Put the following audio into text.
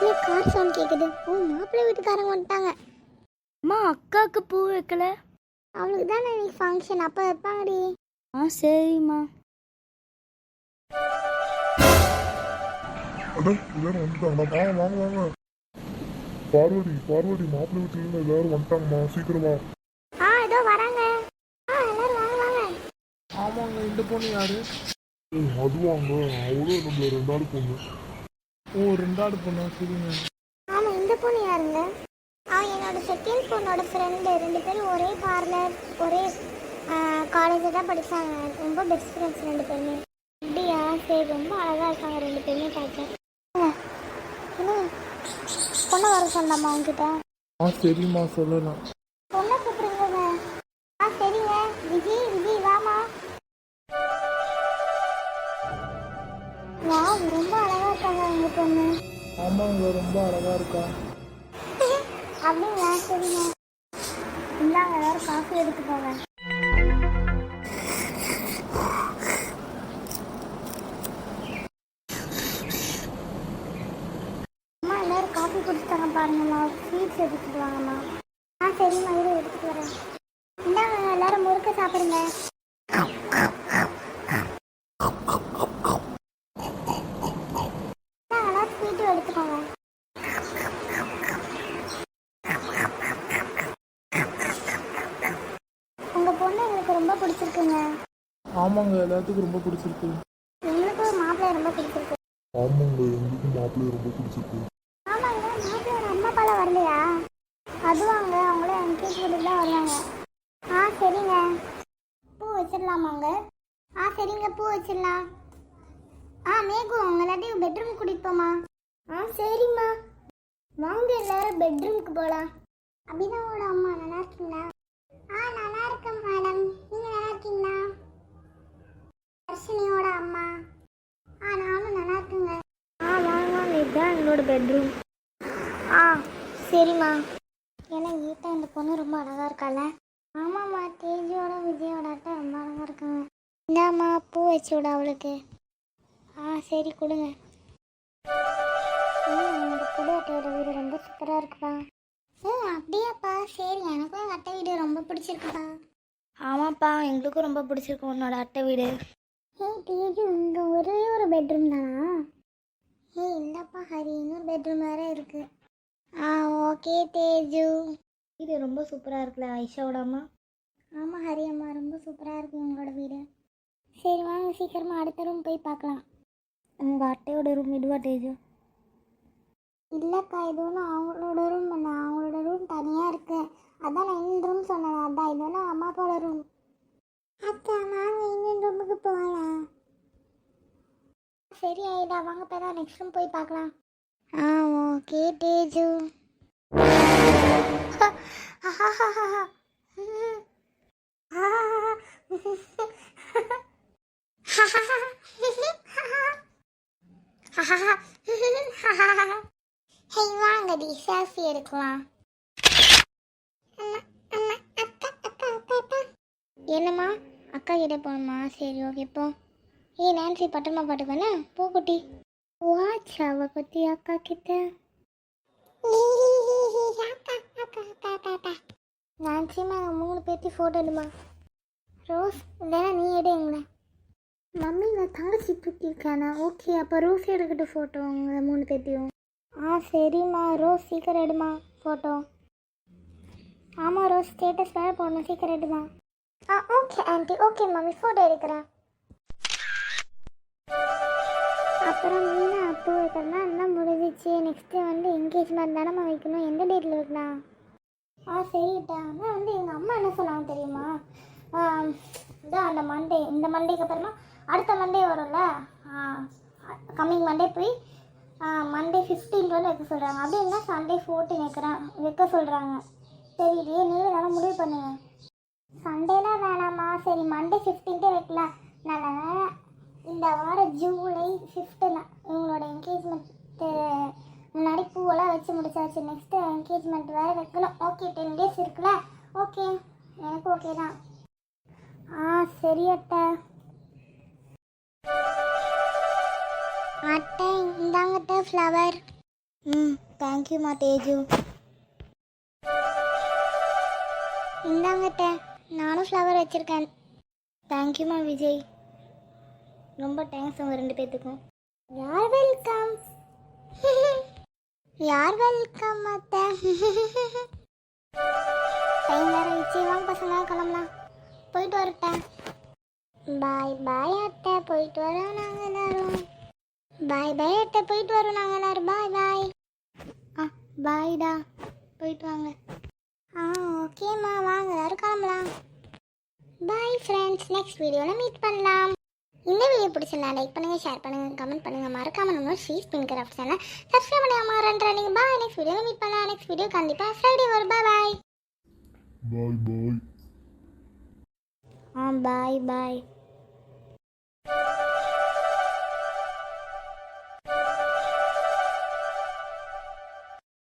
இல்லை car sound கேட்குது ஓ மாப்பிள்ளை வீட்டுக்காரங்க வந்துட்டாங்க. அம்மா அக்காவுக்கு பூ வைக்கல. அவளுக்கு தானே இன்னைக்கு ஃபங்க்ஷன் அப்போ வைப்பாங்கடி. ஆ சரிம்மா. அட எல்லாரும் வந்துட்டாங்களா வாங்க வாங்க வாங்க. பார்வதி பார்வதி மாப்பிள்ளை வீட்டுல இருந்து எல்லாரும் வந்துட்டாங்கம்மா. சீக்கிரம். வா ஆ ஏதோ வராங்க. ஆ எல்லாரும் வாங்க வாங்க. ஆமாங்க இந்த பொண்ணு யாரு? ஏய், அதுவாங்க. அவளும் நம்மள ரெண்டாவது பொண்ணு. ஓ ரெண்டாவது பொண்ணா சரிங்க ஆமாம் இந்த பொண்ணு யாருங்க? அவன் என்னோட செகண்ட் பொண்ணோட ஃப்ரெண்டு ரெண்டு பேரும் ஒரே பார்லர் ஒரே காலேஜில் தான் படித்தாங்க ரொம்ப பெஸ்ட் ஃப்ரெண்ட்ஸ் ரெண்டு பேருமே. அப்படியா? சரி ரொம்ப அழகாக இருக்காங்க ரெண்டு பேருமே பார்க்க. என்ன? பொண்ணை வர சொல்லாமா உங்ககிட்ட ஆ சரிம்மா சொல்லலாம். பொண்ணை கூப்பிடுங்க ஆ சரிங்க. விஜய் விஜய் வாமா வா ரொம்ப அழகாக இருக்காங்க உங்கள் பொண்ணு ஆமாங்க ரொம்ப அழகா இருக்கா அப்படிங்களா சரிங்க இந்தாங்க எல்லாரும் காஃபி எடுத்து போங்க அம்மா. எல்லாரும் காஃபி குடிச்சிட்டாங்க பாருங்கம்மா ஸ்வீட்ஸ் எடுத்துட்டு வாங்கம்மா ஆ சரிம்மா இரு எடுத்துட்டு வரேன். இந்தாங்க எல்லாரும் முறுக்க சாப்பிடுங்க இந்தாங்க, எல்லாரும் ஸ்வீட்டும் எடுத்துக்கோங்க உங்க பொண்ணு எங்களுக்கு ரொம்ப பிடிச்சிருக்குங்க ஆமாங்க எல்லாத்துக்கும் ரொம்ப பிடிச்சிருக்கு. எங்களுக்கு மாப்பிள்ளை ரொம்ப பிடிச்சிருக்கு. ஆமாங்க எங்களுக்கும் மாப்பிள்ளைய ரொம்ப பிடிச்சிருக்கு. ஆமாங்க மாப்பிள்ளையோட அம்மா அப்பாலாம் வரலையா? அதுவாங்க அவங்களே என்கேஜ்மெண்ட்டுக்கு தான் வருவாங்க. ஆ சரிங்க. பூ வச்சிடலாமாங்க? ஆ சரிங்க பூ வச்சிடலாம். ஆ மேகு அவங்க எல்லாத்தையும் பெட்ரூம் கூட்டிட்டு ஆ சரிம்மா. வாங்க எல்லாரும் பெட்ரூமுக்கு போகலாம் அபிதாவோட அம்மா நல்லா இருக்கீங்களா ஆ நல்லா இருக்கேன் மேடம் நீங்கள் நல்லா இருக்கீங்களா தர்ஷினியோட அம்மா. ஆ நானும் நல்லா இருக்குங்க. ஆ வாங்க இதுதான் எங்களோட பெட்ரூம் ஆ சரிம்மா. ஏன்னா ஈட்டா இந்த பொண்ணு ரொம்ப அழகாக இருக்கால ஆமாம்மா தேஜியோட விஜயோட அட்டை ரொம்ப அழகாக இருக்காங்க. இந்தாம்மா பூ வச்சு விட அவளுக்கு. ஆ சரி கொடுங்க. இந்த புது அட்டையோட வீடு ரொம்ப சூப்பராக இருக்குப்பா. ஓ அப்படியாப்பா. சரி எனக்கும் எங்கள் அட்டை வீடு ரொம்ப பிடிச்சிருக்குப்பா. ஆமாப்பா எங்களுக்கும் ரொம்ப பிடிச்சிருக்கு உன்னோட அட்டை வீடு. ஏய் தேஜு இங்கே ஒரே ஒரு பெட்ரூம் தானா? ஏய் இல்லைப்பா ஹரி இன்னொரு பெட்ரூம் வேற இருக்கு. ஆ ஓகே தேஜு. இது ரொம்ப சூப்பராக இருக்குல்ல ஐஷாவோட அம்மா? ஆமாம் ஹரி அம்மா ரொம்ப சூப்பராக இருக்கு உங்களோட வீடு. சரி வாங்க சீக்கிரமாக அடுத்த ரூம் போய் பார்க்கலாம். உங்கள் அட்டையோட ரூம் இதுவா தேஜு? இல்லைக்கா இது ஒன்றும் அவங்களோட ரூம் இல்லை அவங்களோட ரூம் தனியாக இருக்கு. அதான் நான் இந்த ரூம் சொன்னேன் அதான் இது ஒன்றும் அம்மா அப்பாவோட ரூம் அக்கா வாங்க இன்னும் ரூமுக்கு போகலாம். சரி ஆயிடா. வாங்க போய் நெக்ஸ்ட் ரூம் போய் பார்க்கலாம். ஆ ஓகே தேஜு. ஹே வாங்கடி செல்ஃபி எடுக்கலாம் அம்மா, அம்மா, அக்கா, அக்கா, அக்கா, அக்கா. என்னம்மா? அக்கா கிட்ட போகணுமா? சரி ஓகே போ. ஏ நான்சி பட்டமா பாட்டுக்கோண்ணே போ குட்டி. வாட்ச் அவ குட்டி அக்கா கிட்ட. நான்சிமா எங்கள் மூணு பேர்த்தி ஃபோட்டோ எடுமா? ரோஸ் இல்லைன்னா நீ எடு எங்களை. மம்மி நான் தங்கச்சி தூக்கியிருக்கானா? ஓகே அப்போ ரோஸ் எடுக்கட்டும் ஃபோட்டோ உங்களை மூணு பேர்த்தையும். ஆ சரிம்மா. ரோஸ் சீக்கிரம் எடுமா ஃபோட்டோ ஆமாம் ரோஸ் ஸ்டேட்டஸ் வேறு போடணும். சீக்கிரம் எடுமா. ஆ okay aunty okay mummy photo எடுக்கிறேன் அப்புறம் மீனா அப்போ வைக்கிறதுனா எல்லாம் முடிஞ்சிச்சு. நெக்ஸ்ட்டு வந்து என்கேஜ்மெண்ட் தானம்மா வைக்கணும். எந்த டேட்டில் வைக்கலாம் ஆ சரிட்டா ஆனால் வந்து எங்கள் அம்மா என்ன சொன்னாங்க தெரியுமா? இதான் அந்த மண்டே இந்த மண்டேக்கு அப்புறமா அடுத்த மண்டே வரும்ல? கம்மிங் மண்டே போய் மண்டே ஃபிஃப்டீன் வந்து வைக்க சொல்கிறாங்க அப்படின்னா சண்டே ஃபோர்டீன் வைக்கிறேன். வைக்க சொல்கிறாங்க சரி இதே நீங்களும் நல்லா முடிவு பண்ணுங்கள் சண்டேலாம் வேணாம்மா. சரி மண்டே ஃபிஃப்டீன்த்தே வைக்கலாம். நல்ல இந்த வாரம் ஜூலை ஃபிஃப்த்தில் உங்களோட என்கேஜ்மெண்ட்டு முன்னாடி பூவெல்லாம் வச்சு முடிச்சாச்சு. நெக்ஸ்ட்டு என்கேஜ்மெண்ட் வேறு வைக்கணும். ஓகே டென் டேஸ் இருக்குல்ல? ஓகே எனக்கு ஓகே தான். ஆ சரி அட்டை அட்டை இந்தாங்கட்ட ஃப்ளவர் ம் தேங்க்யூம்மா தேஜு. இந்தாங்கட்ட நானும் ஃப்ளவர் வச்சுருக்கேன். தேங்க்யூம்மா விஜய். ரொம்ப தேங்க்ஸ் உங்கள் ரெண்டு பேர்த்துக்கும் யார் வெல்கம் யார் வெல்கம் அத்தை. டைம் வேறு ஆயிடுச்சு. வாங்க பசங்க கிளம்பலாம். போயிட்டு வரட்டேன் பாய் பாய் அத்தை. போயிட்டு வரோம் நாங்கள் எல்லாரும். பாய் பாய் அத்தை. போயிட்டு வரோம் நாங்கள் எல்லாரும். பாய் பாய் ஆ பாய்டா போயிட்டு வாங்க. ஓகேம்மா வாங்க எல்லாரும் கிளம்பலாம் பாய் ஃப்ரெண்ட்ஸ் நெக்ஸ்ட் வீடியோவில் மீட் பண்ணலாம். இந்த வீடியோ பிடிச்சிருந்தா லைக் பண்ணுங்க ஷேர் பண்ணுங்க கமெண்ட் பண்ணுங்க. மறக்காம நம்ம she's pin craft channel subscribe பண்ணாம மறந்துற நீங்க பாய் நெக்ஸ்ட் வீடியோவில் மீட் பண்ணலாம். நெக்ஸ்ட் வீடியோ கண்டிப்பாக ஃப்ரைடே வரும். பாய் பாய் பாய் பாய் ஆ பாய் பாய்